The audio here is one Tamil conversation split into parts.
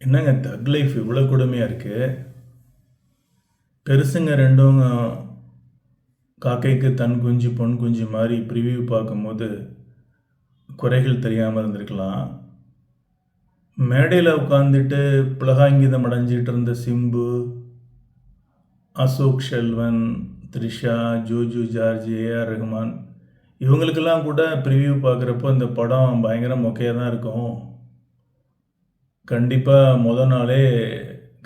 என்னங்க தக் லைஃப் இவ்வளோ கொடுமையாக இருக்குது பெருசுங்க ரெண்டும் காக்கைக்கு தன் குஞ்சு பொன் குஞ்சு மாதிரி ப்ரிவியூ பார்க்கும்போது குறைகள் தெரியாமல் இருந்திருக்கலாம். மேடையில் உட்காந்துட்டு புலகாங்கிதம் அடைஞ்சிட்டு இருந்த சிம்பு அசோக் செல்வன் த்ரிஷா ஜோஜு ஜார்ஜ் ஏஆர் ரஹ்மான் இவங்களுக்கெல்லாம் கூட ப்ரிவியூ பார்க்குறப்போ இந்த படம் பயங்கர மொக்கையாக தான் இருக்கும். கண்டிப்பாக முத நாளே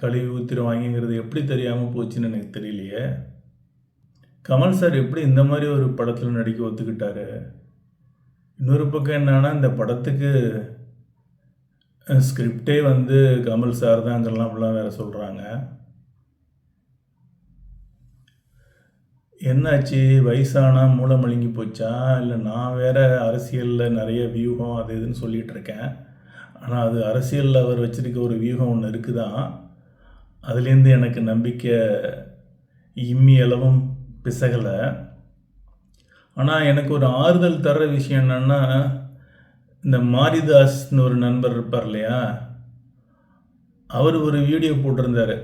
கழுவி ஊற்றிடுவாங்கிங்கிறது எப்படி தெரியாமல் போச்சுன்னு எனக்கு தெரியலையே. கமல் சார் எப்படி இந்த மாதிரி ஒரு படத்தில் நடிக்க ஒத்துக்கிட்டாரு? இன்னொரு பக்கம் என்னன்னா இந்த படத்துக்கு ஸ்கிரிப்டே வந்து கமல் சார் தாங்கலாம் அப்படிலாம் வேறு சொல்கிறாங்க என்னாச்சு? வயசானா மூளை மழுங்கி போச்சா? இல்லை நான் வேற அரசியலில் நிறைய வியூகம் அது இதுன்னு சொல்லிகிட்டு இருக்கேன். ஆனால் அது அரசியலில் அவர் வச்சுருக்க ஒரு வியூகம் ஒன்று இருக்குதான் அதுலேருந்து எனக்கு நம்பிக்கை இம்மி அளவும் பிசகலை. ஆனால் எனக்கு ஒரு ஆறுதல் தர்ற விஷயம் என்னென்னா இந்த மாரிதாஸ்னு ஒரு நண்பர் இருப்பார் இல்லையா? அவர் ஒரு வீடியோ போட்டிருந்தார்.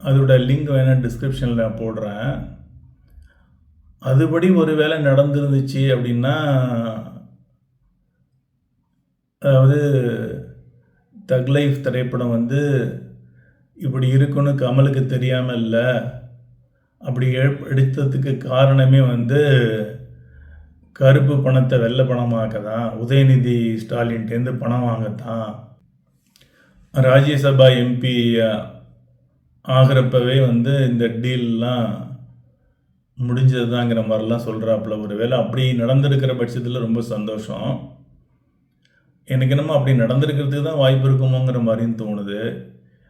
அதோட லிங்க் வேணால் டிஸ்கிரிப்ஷனில் நான் போடுறேன். அதுபடி ஒரு வேளை நடந்துருந்துச்சு அப்படின்னா அதாவது தக் லைஃப் திரைப்படம் வந்து இப்படி இருக்குன்னு கமலுக்கு தெரியாமல் இல்லை அப்படி எடுத்ததுக்கு காரணமே வந்து கருப்பு பணத்தை வெள்ளை பணமாக்க தான் உதயநிதி ஸ்டாலின்ட்டேருந்து பணம் வாங்கத்தான். ராஜ்யசபா எம்பி ஆகிறப்பவே வந்து இந்த டீல்லாம் முடிஞ்சதுதாங்கிற மாதிரிலாம் சொல்கிறாப்புல ஒரு வேலை அப்படி நடந்திருக்கிற பட்சத்தில் ரொம்ப சந்தோஷம். எனக்கு என்னமோ அப்படி நடந்திருக்கிறதுக்கு தான் வாய்ப்பு இருக்குமோங்கிற மாதிரியும் தோணுது.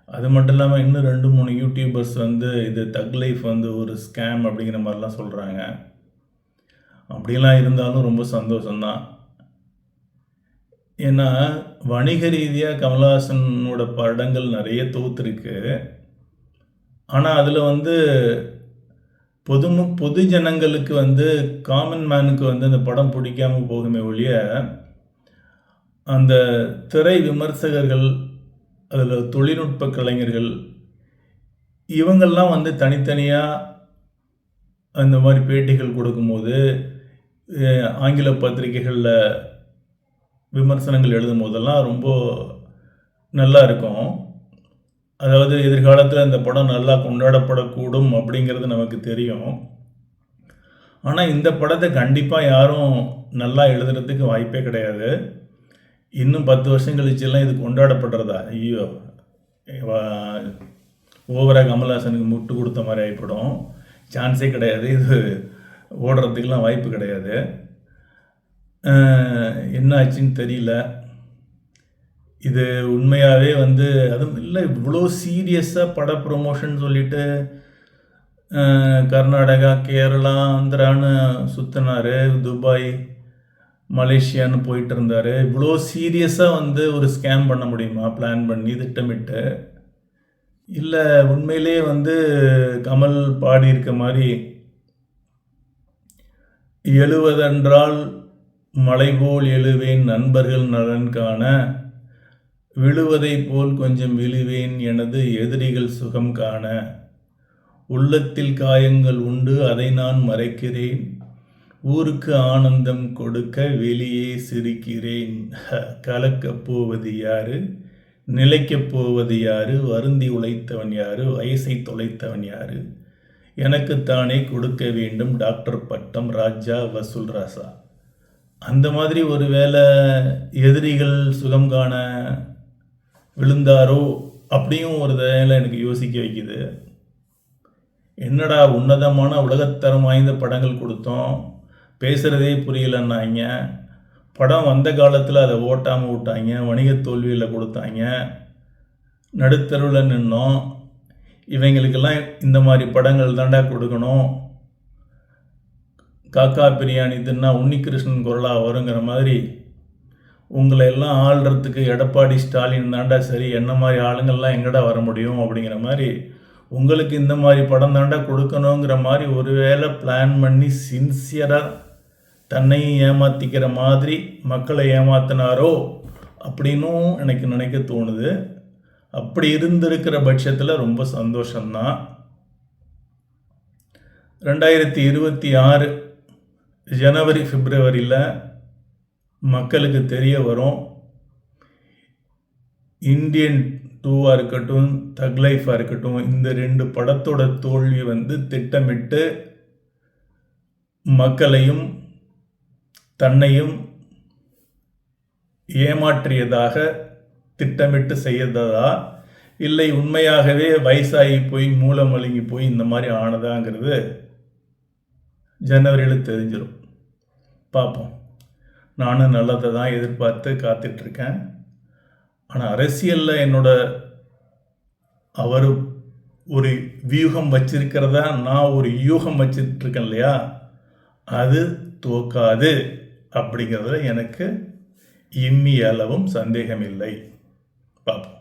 அது மட்டும் இல்லாமல் இன்னும் ரெண்டு மூணு யூடியூபர்ஸ் வந்து இது தக் லைஃப் வந்து ஒரு ஸ்கேம் அப்படிங்கிற மாதிரிலாம் சொல்கிறாங்க அப்படிலாம் இருந்தாலும் ரொம்ப சந்தோஷம்தான். ஏன்னா வணிக ரீதியாக கமல்ஹாசனோட படங்கள் நிறைய தோத்துருக்கு. ஆனால் அதில் வந்து பொது பொது ஜனங்களுக்கு வந்து காமன் மேனுக்கு வந்து அந்த படம் பிடிக்காமல் போகுமே ஒழிய அந்த திரை விமர்சகர்கள் அதில் தொழில்நுட்ப கலைஞர்கள் இவங்கெல்லாம் வந்து தனித்தனியாக அந்த மாதிரி பேட்டிகள் கொடுக்கும்போது ஆங்கில பத்திரிகைகளில் விமர்சனங்கள் எழுதும் போதெல்லாம் ரொம்ப நல்லா இருக்கும். அதாவது எதிர்காலத்தில் இந்த படம் நல்லா கொண்டாடப்படக்கூடும் அப்படிங்கிறது நமக்கு தெரியும். ஆனால் இந்த படத்தை கண்டிப்பாக யாரும் நல்லா எழுதுறதுக்கு வாய்ப்பே கிடையாது. இன்னும் பத்து வருஷம் கழிச்செல்லாம் இது கொண்டாடப்படுறதா? ஐயோ. ஓவராக கமல்ஹாசனுக்கு முட்டு கொடுத்த மாதிரி ஆகிப்படும் சான்ஸே கிடையாது. இது ஓடுறதுக்கெலாம் வாய்ப்பு கிடையாது. என்ன ஆச்சுன்னு தெரியல. இது உண்மையாகவே வந்து அதுவும் இல்லை இவ்வளோ சீரியஸாக பட ப்ரொமோஷன் சொல்லிட்டு கர்நாடகா கேரளா ஆந்திரான்னு சுற்றினார் துபாய் மலேசியான்னு போயிட்டு இருந்தார் இவ்வளோ சீரியஸாக வந்து ஒரு ஸ்கேம் பண்ண முடியுமா? பிளான் பண்ணி திட்டமிட்டு. இல்லை உண்மையிலேயே வந்து கமல் பாடியிருக்க மாதிரி எழுவதென்றால் மலை போல் எழுவேன் நண்பர்கள் நலன் காண விழுவதைப் போல் கொஞ்சம் விழுவேன் எனது எதிரிகள் சுகம் காண. உள்ளத்தில் காயங்கள் உண்டு அதை நான் மறைக்கிறேன். ஊருக்கு ஆனந்தம் கொடுக்க வெளியே சிரிக்கிறேன். ஹ, கலக்கப் போவது யாரு? நிலைக்கப் போவது யாரு? வருந்தி உழைத்தவன் யாரு? வயசை தொலைத்தவன் யாரு? எனக்குத்தானே கொடுக்க வேண்டும் டாக்டர் பட்டம் ராஜா வசூல் ராசா. அந்த மாதிரி ஒரு வேளை எதிரிகள் சுகம் காண விழுந்தாரோ? அப்படியும் ஒரு வேலை எனக்கு யோசிக்க வைக்குது. என்னடா உன்னதமான உலகத்தரம் வாய்ந்த படங்கள் கொடுத்தோம். பேசுகிறதே புரியலன்னாங்க. படம் வந்த காலத்தில் அதை ஓட்டாமல் விட்டாங்க. வணிக தோல்வியில் கொடுத்தாங்க. நடுத்தருவில் நின்னோம். இவங்களுக்கெல்லாம் இந்த மாதிரி படங்கள் தாண்டா கொடுக்கணும். காக்கா பிரியாணி தின்னா உன்னிகிருஷ்ணன் குரலா வருங்கிற மாதிரி உங்களை எல்லாம் ஆள்றதுக்கு எடப்பாடி ஸ்டாலின் தாண்டா சரி என்ன மாதிரி ஆளுங்கள்லாம் எங்கடா வர முடியும் அப்படிங்கிற மாதிரி உங்களுக்கு இந்த மாதிரி படம் தாண்டா கொடுக்கணுங்கிற மாதிரி ஒருவேளை பிளான் பண்ணி சின்சியராக தன்னையும் ஏமாத்திக்கிற மாதிரி மக்களை ஏமாத்தினாரோ அப்படின்னும் எனக்கு நினைக்க தோணுது. அப்படி இருந்திருக்கிற பட்சத்தில் ரொம்ப சந்தோஷம்தான். ரெண்டாயிரத்தி இருபத்தி ஆறு ஜனவரி பிப்ரவரியில் மக்களுக்கு தெரிய வரும். இந்தியன் டூவாக இருக்கட்டும் தக் லைஃபாக இருக்கட்டும் இந்த ரெண்டு படத்தோட தோல்வி வந்து திட்டமிட்டு மக்களையும் தன்னையும் ஏமாற்றியதாக திட்டமிட்டு செய்ததா? இல்லை உண்மையாகவே வயசாகி போய் மூளை மழுங்கி போய் இந்த மாதிரி ஆனதாங்கிறது ஜனவரியில் தெரிஞ்சிடும் பார்ப்போம். நானும் நல்லதை தான் எதிர்பார்த்து காத்துட்ருக்கேன். ஆனால் அரசியலில் என்னோட அவர் ஒரு வியூகம் வச்சிருக்கிறதா? நான் ஒரு யூகம் வச்சிட்ருக்கேன் இல்லையா? அது தோக்காது. அப்படிங்கிறதுல எனக்கு இம்மி அளவும் சந்தேகமில்லை. பார்ப்போம்